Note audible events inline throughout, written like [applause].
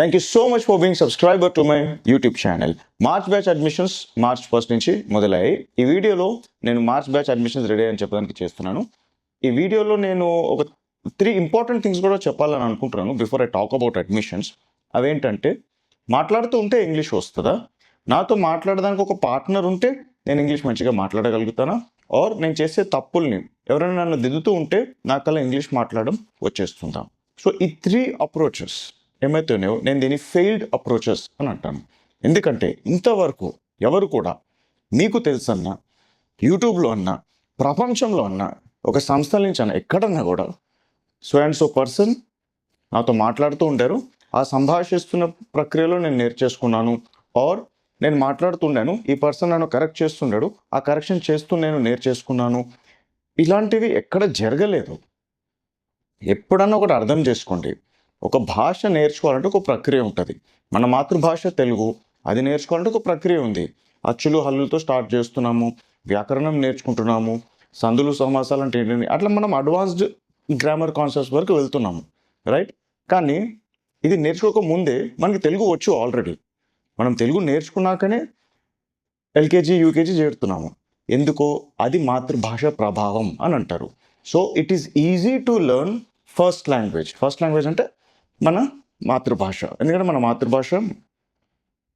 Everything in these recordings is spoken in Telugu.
Thank you so much for being subscriber to my YouTube channel March batch admissions March first నుంచి మొదలయ్యాయి. ఈ వీడియోలో నేను మార్చ్ బ్యాచ్ అడ్మిషన్స్ రెడీ అని చెప్పడానికి చేస్తున్నాను. ఈ వీడియోలో నేను ఒక త్రీ ఇంపార్టెంట్ థింగ్స్ కూడా చెప్పాలని అనుకుంటున్నాను before I talk about admissions అవేంటంటే మాట్లాడుతూ ఉంటే ఇంగ్లీష్ వస్తుందా? నాతో మాట్లాడడానికి ఒక పార్ట్నర్ ఉంటే నేను ఇంగ్లీష్ మంచిగా మాట్లాడగలుగుతానా? ఆర్ నేను చేసే తప్పుల్ని ఎవరైనా నన్ను దిద్దుతూ ఉంటే నాకల్లా ఇంగ్లీష్ మాట్లాడడం వచ్చేస్తుందా? సో ఈ త్రీ అప్రోచెస్ ఏమైతే ఉన్నాయో నేను దీన్ని ఫెయిల్డ్ అప్రోచెస్ అని అంటాను. ఎందుకంటే ఇంతవరకు ఎవరు కూడా మీకు తెలుసన్నా యూట్యూబ్లో అన్నా ప్రపంచంలో అన్నా ఒక సంస్థల నుంచి అన్నా ఎక్కడన్నా కూడా సో అండ్ సో పర్సన్ నాతో మాట్లాడుతూ ఉంటారు ఆ సంభాషిస్తున్న ప్రక్రియలో నేను నేర్చేసుకున్నాను. ఆర్ నేను మాట్లాడుతుండాను ఈ పర్సన్ నన్ను కరెక్ట్ చేస్తుండాడు. ఆ కరెక్షన్ చేస్తూ నేను నేర్చేసుకున్నాను. ఇలాంటివి ఎక్కడ జరగలేదు. ఎప్పుడన్నా ఒకటి అర్థం చేసుకోండి. ఒక భాష నేర్చుకోవాలంటే ఒక ప్రక్రియ ఉంటుంది. మన మాతృభాష తెలుగు అది నేర్చుకోవాలంటే ఒక ప్రక్రియ ఉంది. అచ్చులు హల్లులతో స్టార్ట్ చేస్తున్నాము వ్యాకరణం నేర్చుకుంటున్నాము సందులు సమాసాలు అంటే ఏంటి అట్లా మనం అడ్వాన్స్డ్ గ్రామర్ కాన్సెప్ట్స్ వరకు వెళ్తున్నాము రైట్? కానీ ఇది నేర్చుకోక ముందే మనకి తెలుగు వచ్చు ఆల్రెడీ. మనం తెలుగు నేర్చుకున్నాకనే ఎల్కేజీ యూకేజీ చేరుతున్నాము. ఎందుకో? అది మాతృభాష ప్రభావం అని అంటారు. So it is easy to learn first language first language అంటే మన మాతృభాష. ఎందుకంటే మన మాతృభాష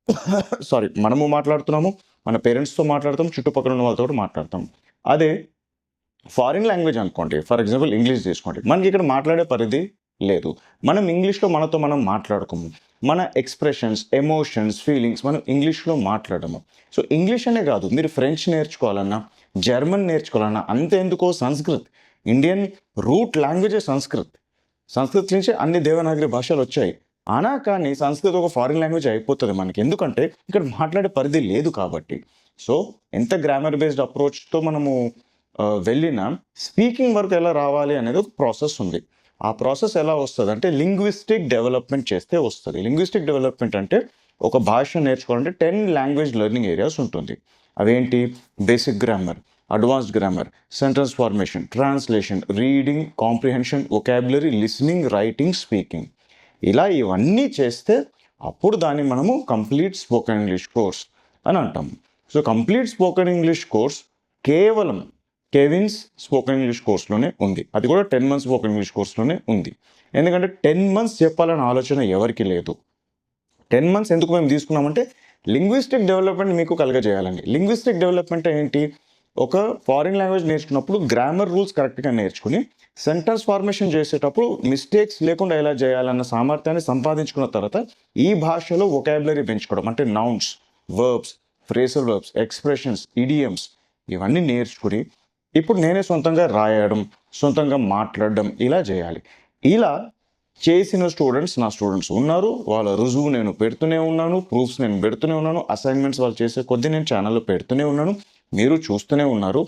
[laughs] సారీ మనము మాట్లాడుతున్నాము మన పేరెంట్స్తో మాట్లాడతాం చుట్టుపక్కల ఉన్న వాళ్ళతో కూడా మాట్లాడతాం అదే ఫారిన్ లాంగ్వేజ్ అనుకోండి ఫర్ ఎగ్జాంపుల్ ఇంగ్లీష్ తీసుకోండి. మనకి ఇక్కడ మాట్లాడే పరిధి లేదు. మనం ఇంగ్లీష్లో మనతో మనం మాట్లాడుకోము. మన ఎక్స్ప్రెషన్స్ ఎమోషన్స్ ఫీలింగ్స్ మనం ఇంగ్లీష్లో మాట్లాడము. సో ఇంగ్లీష్ అనే కాదు మీరు ఫ్రెంచ్ నేర్చుకోవాలన్నా జర్మన్ నేర్చుకోవాలన్నా అంతేందుకో సంస్కృత్. ఇండియన్ రూట్ లాంగ్వేజే సంస్కృత్. సంస్కృతం నుంచి అన్ని దేవనాగరి భాషలు వచ్చాయి. అనా కానీ సంస్కృతం ఒక ఫారిన్ లాంగ్వేజ్ అయిపోతుంది మనకి. ఎందుకంటే ఇక్కడ మాట్లాడే పరిధి లేదు కాబట్టి. సో ఎంత గ్రామర్ బేస్డ్ అప్రోచ్తో మనము వెళ్ళినా స్పీకింగ్ వరకు ఎలా రావాలి అనేది ఒక ప్రాసెస్ ఉంది. ఆ ప్రాసెస్ ఎలా వస్తుంది అంటే లింగ్విస్టిక్ డెవలప్మెంట్ చేస్తే వస్తుంది. లింగ్విస్టిక్ డెవలప్మెంట్ అంటే ఒక భాష నేర్చుకోవాలంటే టెన్ లాంగ్వేజ్ లెర్నింగ్ ఏరియాస్ ఉంటుంది. అవేంటి? Basic grammar advanced grammar sentence formation translation reading comprehension vocabulary listening writing speaking ఇలా ఇవన్నీ చేస్తే అప్పుడు దాన్ని మనము కంప్లీట్ స్పోకెన్ ఇంగ్లీష్ కోర్స్ అని అంటాం. So complete spoken English course కేవలం కేవిన్స్ స్పోకెన్ ఇంగ్లీష్ కోర్స్లోనే ఉంది. అది కూడా టెన్ మంత్స్ స్పోకెన్ ఇంగ్లీష్ కోర్స్లోనే ఉంది. ఎందుకంటే టెన్ మంత్స్ చెప్పాలనే ఆలోచన ఎవరికి లేదు. టెన్ మంత్స్ ఎందుకు మేము తీసుకున్నామంటే లింగ్విస్టిక్ డెవలప్మెంట్ మీకు కలగజేయాలండి. లింగ్విస్టిక్ డెవలప్మెంట్ ఏంటి? ఒక ఫారిన్ లాంగ్వేజ్ నేర్చుకున్నప్పుడు గ్రామర్ రూల్స్ కరెక్ట్గా నేర్చుకుని సెంటెన్స్ ఫార్మేషన్ చేసేటప్పుడు మిస్టేక్స్ లేకుండా ఎలా చేయాలన్న సామర్థ్యాన్ని సంపాదించుకున్న తర్వాత ఈ భాషలో ఒకాబులరీ పెంచుకోవడం అంటే nouns verbs phrasal verbs expressions idioms ఇవన్నీ నేర్చుకుని ఇప్పుడు నేనే సొంతంగా రాయడం సొంతంగా మాట్లాడడం ఇలా చేయాలి. ఇలా చేసిన స్టూడెంట్స్ నా స్టూడెంట్స్ ఉన్నారు వాళ్ళ రుజువు నేను పెడుతూనే ఉన్నాను ప్రూఫ్స్ నేను పెడుతూనే ఉన్నాను అసైన్మెంట్స్ వాళ్ళు చేసే కొద్దీ నేను ఛానల్లో పెడుతూనే ఉన్నాను. మీరు చూస్తూనే ఉన్నారు.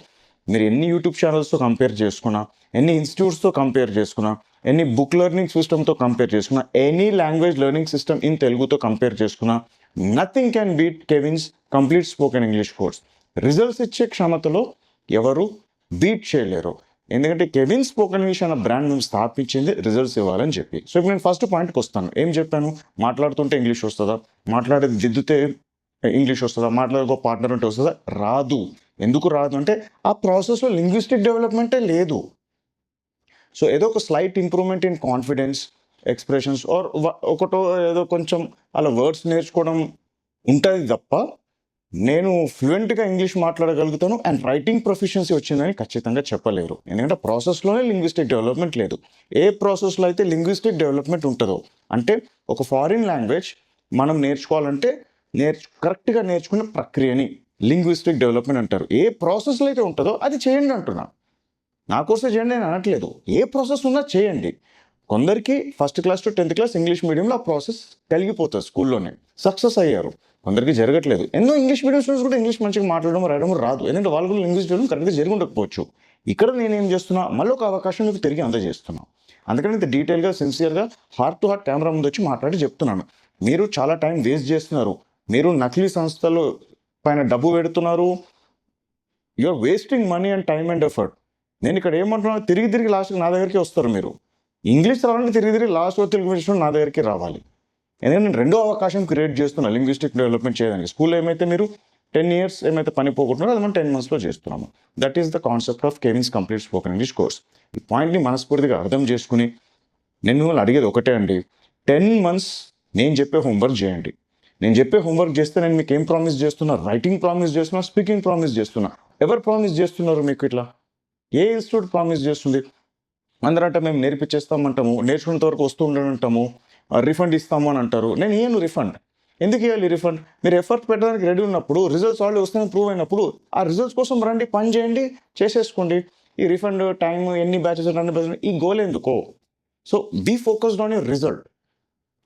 మీరు ఎన్ని యూట్యూబ్ ఛానల్స్తో కంపేర్ చేసుకున్నా ఎన్ని ఇన్స్టిట్యూట్స్తో కంపేర్ చేసుకున్నా ఎన్ని బుక్ లెర్నింగ్ సిస్టమ్తో కంపేర్ చేసుకున్నా any language learning system in తెలుగుతో కంపేర్ చేసుకున్నా nothing can beat Kevin's complete spoken English course results ఇచ్చే క్షమతలో ఎవరు బీట్ చేయలేరు. ఎందుకంటే కెవిన్ స్పోకెన్ ఇంగ్లీష్ అన్న బ్రాండ్ మేము స్థాపించింది రిజల్ట్స్ ఇవ్వాలని చెప్పి. సో ఇప్పుడు నేను ఫస్ట్ పాయింట్కి వస్తాను. ఏం చెప్పాను? మాట్లాడుతుంటే ఇంగ్లీష్ వస్తుందా? మాట్లాడేది దిద్దుతే ఇంగ్లీష్ వస్తుందా? మాట్లాడుకో పార్ట్నర్ ఉంటే వస్తుందా? రాదు. ఎందుకు రాదు అంటే ఆ ప్రాసెస్లో లింగ్విస్టిక్ డెవలప్మెంటే లేదు. సో ఏదో ఒక slight improvement in confidence expressions or ఒకటో ఏదో కొంచెం అలా వర్డ్స్ నేర్చుకోవడం ఉంటుంది తప్ప నేను ఫ్లూయెంట్గా ఇంగ్లీష్ మాట్లాడగలుగుతాను అండ్ రైటింగ్ ప్రొఫిషియన్సీ వచ్చిందని ఖచ్చితంగా చెప్పలేరు. ఎందుకంటే ప్రాసెస్లోనే లింగ్విస్టిక్ డెవలప్మెంట్ లేదు. ఏ ప్రాసెస్లో అయితే లింగ్విస్టిక్ డెవలప్మెంట్ ఉంటుందో అంటే ఒక ఫారిన్ లాంగ్వేజ్ మనం నేర్చుకోవాలంటే నేర్చు కరెక్ట్గా నేర్చుకునే ప్రక్రియని లింగ్విస్టిక్ డెవలప్మెంట్ అంటారు. ఏ ప్రాసెస్లో అయితే ఉంటుందో అది చేయండి అంటున్నా. నా కోర్సే చేయండి నేను అనట్లేదు. ఏ ప్రాసెస్ ఉన్నా చేయండి. కొందరికి first class to tenth class English మీడియంలో ఆ ప్రాసెస్ కలిగిపోతుంది స్కూల్లోనే. సక్సెస్ అయ్యారు. కొందరికి జరగట్లేదు. ఎన్నో ఇంగ్లీష్ మీడియం స్టూడెంట్స్ కూడా ఇంగ్లీష్ మంచిగా మాట్లాడడం రాయడం రాదు. ఎందుకంటే వాళ్ళు కూడా ఇంగ్లీష్ చేయడం కరెక్ట్గా జరిగి ఉండకపోవచ్చు. ఇక్కడ నేనేం చేస్తున్నా మళ్ళీ ఒక అవకాశం మీకు తిరిగి అందజేస్తున్నా. అందుకని ఇంత డీటెయిల్గా సిన్సియర్గా హార్ట్ టు హార్ట్ కెమెరా ముందు వచ్చి మాట్లాడి చెప్తున్నాను. మీరు చాలా టైం వేస్ట్ చేస్తున్నారు. మీరు నకిలీ సంస్థలు పైన డబ్బు పెడుతున్నారు. You're wasting money and time and effort నేను ఇక్కడ ఏమంటున్నా తిరిగి తిరిగి లాస్ట్కి నా దగ్గరికి వస్తారు మీరు. ఇంగ్లీష్ రావాలంటే తిరిగి తిరిగి లాస్ట్ తెలుగు విషయం నా దగ్గరికి రావాలి. ఎందుకంటే నేను రెండో అవకాశం క్రియేట్ చేస్తున్నా లింగ్విస్టిక్ డెవలప్మెంట్ చేయడానికి. స్కూల్ ఏమైతే మీరు టెన్ ఇయర్స్ ఏమైతే పని పోగొట్టున్నారో అది మనం టెన్ మంత్స్లో చేస్తున్నాము. That is the concept of Kevin's complete spoken English course ఈ పాయింట్ని మనస్ఫూర్తిగా అర్థం చేసుకుని నేను మిమ్మల్ని అడిగేది ఒకటే అండి. టెన్ మంత్స్ నేను చెప్పే హోంవర్క్ చేయండి. నేను చెప్పే హోంవర్క్ చేస్తే నేను మీకు ఏం ప్రామిస్ చేస్తున్నా? రైటింగ్ ప్రామిస్ చేస్తున్నా? స్పీకింగ్ ప్రామిస్ చేస్తున్నా? ఎవరు ప్రామిస్ చేస్తున్నారు మీకు ఇట్లా? ఏ ఇన్స్టిట్యూట్ ప్రామిస్ చేస్తుంది? అందరంటే మేము నేర్పించేస్తామంటాము నేర్చుకున్నంత వరకు వస్తూ ఉండనంటాము రిఫండ్ ఇస్తాము అని అంటారు. నేను ఇయ్యను రిఫండ్ ఎందుకు ఇవ్వాలి రిఫండ్ మీరు ఎఫర్ట్ పెట్టడానికి రెడీ ఉన్నప్పుడు రిజల్ట్స్ ఆల్రెడీ వస్తాయని ప్రూవ్ అయినప్పుడు ఆ రిజల్ట్స్ కోసం రండి పని చేయండి చేసేసుకోండి. ఈ రిఫండ్ టైం ఎన్ని బ్యాచెస్ అన్ని బ్యాచెస్ ఈ గోల్ ఎందుకో? So be focused on your result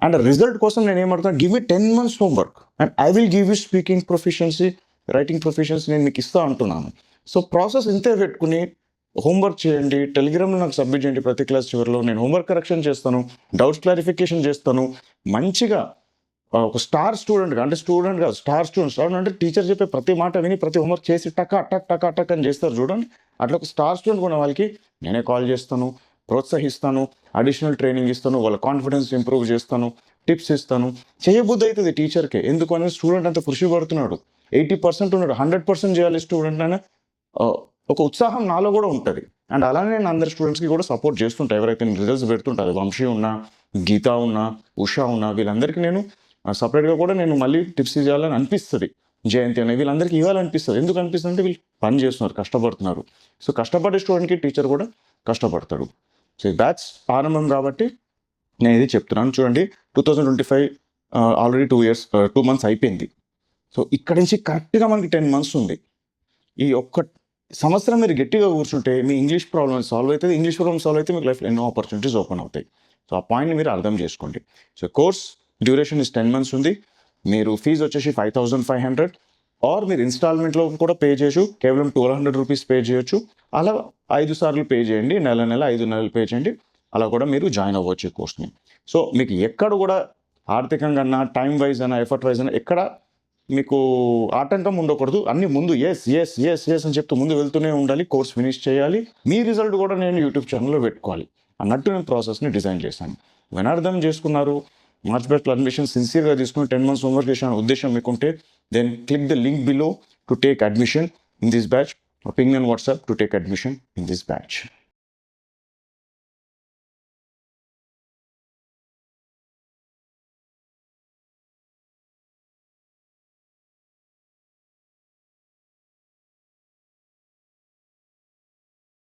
and result కోసం నేను ఏమడుతాను give you ten months homework and I will give you speaking proficiency writing proficiency నేను మీకు ఇస్తా అంటున్నాను. సో ప్రాసెస్ ఇంతే పెట్టుకుని హోంవర్క్ చేయండి టెలిగ్రామ్లో నాకు సబ్మిట్ చేయండి ప్రతి క్లాస్ చివరిలో. నేను హోంవర్క్ కరెక్షన్ చేస్తాను డౌట్స్ క్లారిఫికేషన్ చేస్తాను. మంచిగా ఒక స్టార్ స్టూడెంట్గా అంటే స్టూడెంట్ కాదు స్టార్ స్టూడెంట్ స్టూడెంట్ అంటే టీచర్ చెప్పే ప్రతి మాట విని ప్రతి హోంవర్క్ చేసి టక్ టక్ టక్ టక్ అని చేస్తారు చూడండి. అట్లా ఒక స్టార్ స్టూడెంట్ ఉన్న వాళ్ళకి నేనే కాల్ చేస్తాను. ప్రోత్సహిస్తాను అడిషనల్ ట్రైనింగ్ ఇస్తాను వాళ్ళ కాన్ఫిడెన్స్ ఇంప్రూవ్ చేస్తాను టిప్స్ ఇస్తాను. చేయబుద్ధి అవుతుంది టీచర్కే ఎందుకు అనేది స్టూడెంట్ అంత కృషి పడుతున్నాడు. ఎయిటీ పర్సెంట్ ఉన్నాడు. హండ్రెడ్ పర్సెంట్ చేయాలి స్టూడెంట్ అనే ఒక ఉత్సాహం నాలో కూడా ఉంటుంది. అండ్ అలానే నేను అందరి స్టూడెంట్స్కి కూడా సపోర్ట్ చేస్తుంటా. ఎవరైతే నేను రిజల్ట్స్ పెడుతుంటారు వంశీ ఉన్నా గీత ఉన్నా ఉషా ఉన్నా వీళ్ళందరికీ నేను సపరేట్గా కూడా నేను మళ్ళీ టిప్స్ చేయాలని అనిపిస్తుంది. జయంతి అనేది వీళ్ళందరికీ ఇవ్వాలనిపిస్తుంది. ఎందుకు అనిపిస్తుంది అంటే వీళ్ళు పని చేస్తున్నారు కష్టపడుతున్నారు. సో కష్టపడే స్టూడెంట్కి టీచర్ కూడా కష్టపడతాడు. సో బ్యాచ్ ఆరంభం కాబట్టి నేను ఇది చెప్తున్నాను. చూడండి two thousand twenty five already two years two months అయిపోయింది. సో ఇక్కడ నుంచి కరెక్ట్గా మనకి టెన్ మంత్స్ ఉంది. ఈ ఒక్క సంవత్సరం మీరు గట్టిగా కూర్చుంటే మీ ఇంగ్లీష్ ప్రాబ్లమ్ సాల్వ్ అవుతుంది. ఇంగ్లీష్ ప్రాబ్లమ్ సాల్వ్ అయితే మీకు లైఫ్లో ఎన్నో ఆపర్చునిటీస్ ఓపెన్ అవుతాయి. సో ఆ పాయింట్ని మీరు అర్థం చేసుకోండి. So course duration is ten months ఉంది. మీరు ఫీజు వచ్చేసి five thousand five hundred or మీరు ఇన్స్టాల్మెంట్లో కూడా పే చేయొచ్చు. కేవలం ట్వెల్వ్ హండ్రెడ్ రూపీస్ పే చేయొచ్చు. అలా ఐదు సార్లు పే చేయండి. నెల నెల ఐదు నెలలు పే చేయండి. అలా కూడా మీరు జాయిన్ అవ్వచ్చు ఈ కోర్స్ని సో మీకు ఎక్కడ కూడా ఆర్థికంగా అన్నా టైం వైజ్ అయినా ఎఫర్ట్ వైజ్ అయినా ఎక్కడ మీకు ఆటంకం ఉండకూడదు. అన్ని ముందు ఎస్ ఎస్ ఎస్ ఎస్ అని చెప్తూ ముందు వెళ్తూనే ఉండాలి. కోర్స్ ఫినిష్ చేయాలి. మీ రిజల్ట్ కూడా నేను యూట్యూబ్ ఛానల్లో పెట్టుకోవాలి. అన్నట్టు నేను ప్రాసెస్ని డిజైన్ చేశాను. వినార్థం చేసుకున్నారు? మార్చ్ బెస్ట్ అడ్మిషన్ సిన్సియర్గా తీసుకుని టెన్ మంత్స్ హోంవర్క్ చేసిన ఉద్దేశం మీకుంటే then click the link below to take admission in this batch ping and WhatsApp to take admission in this batch